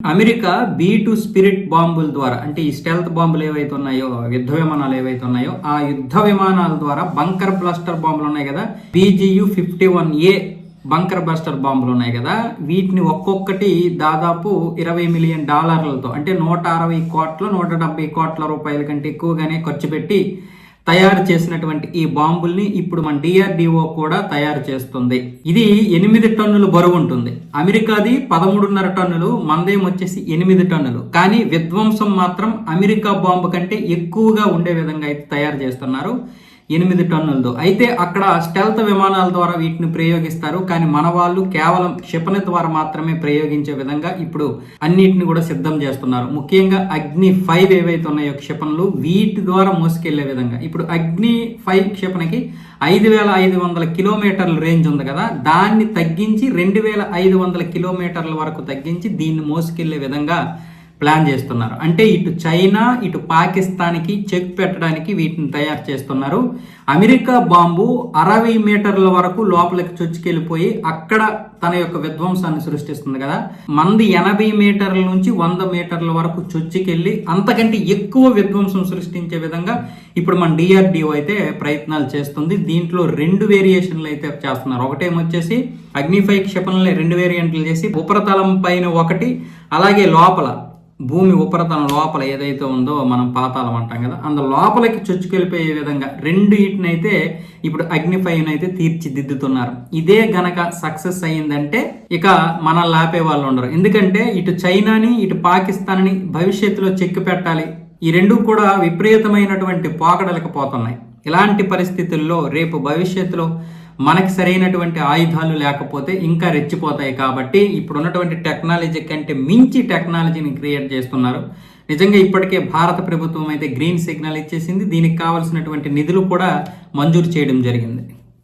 America be to spirit బాంబుల ద్వారా అంటే ఈ స్టెల్త్ బాంబులు ఏవైతే ఉన్నాయో యుద్ధ విమానాలు ఏవైతే ఉన్నాయో ఆ యుద్ధ విమానాల ద్వారా బంకర్ బ్లాస్టర్ బాంబులు ఉన్నాయి కదా BGU fifty one A bunker blaster బాంబులు ఉన్నాయి కదా వీటిని ఒక్కొక్కటి దాదాపు ఇరవై మిలియన్ డాలర్లతో అంటే నూట అరవై కోట్ల నూట డెబ్బై కోట్ల రూపాయల కంటే ఎక్కువగానే ఖర్చు పెట్టి తయారు చేసినటువంటి ఈ బాంబుల్ని ఇప్పుడు మన డిఆర్డిఓ కూడా తయారు చేస్తుంది. ఇది ఎనిమిది టన్నులు బరువు ఉంటుంది. అమెరికాది పదమూడున్నర టన్నులు మందేం వచ్చేసి ఎనిమిది టన్నులు. కానీ విధ్వంసం మాత్రం అమెరికా బాంబు కంటే ఎక్కువగా ఉండే విధంగా అయితే తయారు చేస్తున్నారు. ఎనిమిది టన్నులతో. అయితే అక్కడ స్టెల్త్ విమానాల ద్వారా వీటిని ప్రయోగిస్తారు. కానీ మన వాళ్ళు కేవలం క్షిపణి ద్వారా మాత్రమే ప్రయోగించే విధంగా ఇప్పుడు అన్నిటిని కూడా సిద్ధం చేస్తున్నారు. ముఖ్యంగా అగ్ని ఫైవ్ ఏవైతే ఉన్నాయో క్షిపణులు వీటి ద్వారా మోసుకెళ్ళే విధంగా. ఇప్పుడు అగ్ని ఫైవ్ క్షిపణికి ఐదు వేల ఐదు వందల కిలోమీటర్ల రేంజ్ ఉంది కదా. దాన్ని తగ్గించి రెండు వేల ఐదు వందల కిలోమీటర్ల వరకు తగ్గించి దీన్ని మోసుకెళ్ళే విధంగా ప్లాన్ చేస్తున్నారు. అంటే ఇటు చైనా ఇటు పాకిస్తాన్కి చెక్ పెట్టడానికి వీటిని తయారు చేస్తున్నారు. అమెరికా బాంబు అరవై మీటర్ల వరకు లోపలికి చొచ్చుకెళ్ళిపోయి అక్కడ తన యొక్క విధ్వంసాన్ని సృష్టిస్తుంది కదా. మంది ఎనభై మీటర్ల నుంచి వంద మీటర్ల వరకు చొచ్చుకెళ్ళి అంతకంటే ఎక్కువ విధ్వంసం సృష్టించే విధంగా ఇప్పుడు మన డిఆర్డిఓ అయితే ప్రయత్నాలు చేస్తుంది. దీంట్లో రెండు వేరియేషన్లు అయితే చేస్తున్నారు. ఒకటేమొచ్చేసి అగ్నిఫై క్షిపణులని రెండు వేరియంట్లు చేసి ఉపరితలం పైన ఒకటి అలాగే లోపల భూమి ఉపరితలం లోపల ఏదైతే ఉందో మనం పాతాళం అంటాం కదా అందు లోపలికి చొచ్చుకెళ్ళిపోయే విధంగా రెండు ఇటునైతే ఇప్పుడు అగ్నిఫైన్ అయితే తీర్చిదిద్దుతున్నారు. ఇదే గనక సక్సెస్ అయ్యిందంటే ఇక మన లాపే వాళ్ళు ఉండరు. ఎందుకంటే ఇటు చైనాని ఇటు పాకిస్తాన్ని భవిష్యత్తులో చెక్కి పెట్టాలి. ఈ రెండు కూడా విపరీతమైనటువంటి పోకడలకు పోతున్నాయి. ఇలాంటి పరిస్థితుల్లో రేపు భవిష్యత్తులో మనకి సరైనటువంటి ఆయుధాలు లేకపోతే ఇంకా రెచ్చిపోతాయి కాబట్టి ఇప్పుడు ఉన్నటువంటి టెక్నాలజీ కంటే మించి టెక్నాలజీని క్రియేట్ చేస్తున్నారు. నిజంగా ఇప్పటికే భారత ప్రభుత్వం అయితే గ్రీన్ సిగ్నల్ ఇచ్చేసింది. దీనికి కావాల్సినటువంటి నిధులు కూడా మంజూరు చేయడం జరిగింది.